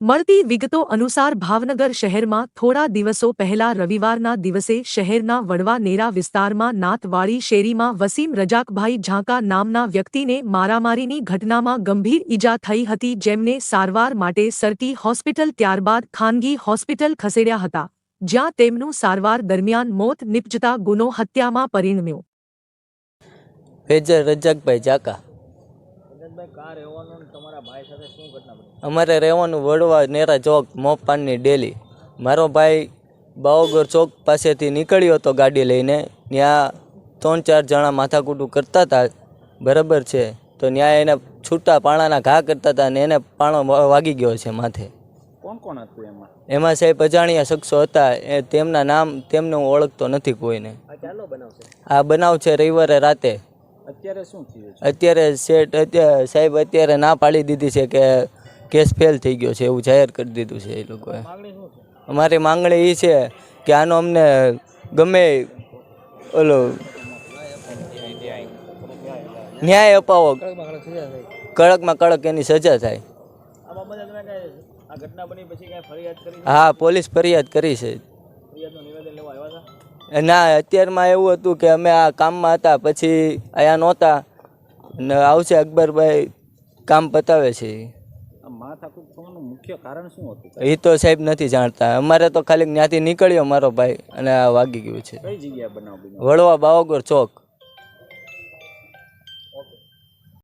મળતી વિગતો અનુસાર ભાવનગર શહેરમાં થોડા દિવસો પહેલા રવિવારના દિવસે શહેરના વડવા નેરા વિસ્તારમાં નાતવાળી શેરીમાં વસીમ રજાકભાઈ ઝાંકા નામના વ્યક્તિને મારામારીની ઘટનામાં ગંભીર ઈજા થઈ હતી જેમને સારવાર માટે સરટી હોસ્પિટલ ત્યારબાદ ખાનગી હોસ્પિટલ ખસેડ્યા હતા, જ્યાં તેમનું સારવાર દરમિયાન મોત નિપજતા ગુનો હત્યામાં પરિણમ્યો. રજાકભાઈ ચાકા અમારે રહેવાનું વડવા નેરા ચોક મોપાનની ડેલી. મારો ભાઈ બાવગર ચોક પાસેથી નીકળ્યો હતો ગાડી લઈને. ત્યાં ત્રણ ચાર જણા માથાકૂટું કરતા હતા. બરાબર છે. તો ત્યાં એને છૂટા પાણાના ઘા કરતા હતા અને એને પાણો વાગી ગયો છે માથે. કોણ કોણ હતું એમાં? એમાં સાહેબ અજાણ્યા શખ્સો હતા. એ તેમના નામ તેમને હું ઓળખતો નથી કોઈને. આ બનાવ છે રવિવારે રાતે. અત્યારે શું થયું અત્યારે સેટ અત્યારે સાહેબ અત્યારે ના પાડી દીધી છે કે કેસ ફેલ થઈ ગયો છે એવું જાહેર કરી દીધું છે એ લોકોએ. અમારી માંગણી એ છે કે આનો અમને ગમે ઓલો ન્યાય અપાવો. કડકમાં કડક એની સજા થાય. હા પોલીસ ફરિયાદ કરી છે. ના અત્યારમાં એવું હતું કે અમે આ કામમાં હતા પછી અહીંયા નહોતા. ને આવશે અકબરભાઈ કામ પતાવે છે. આ માથાકૂટ મુખ્ય કારણ શું એ તો સાહેબ નથી જાણતા. અમારે તો ખાલી ત્યાંથી નીકળ્યો મારો ભાઈ અને આ વાગી ગયું છે. વડવા બાવાગોર ચોક.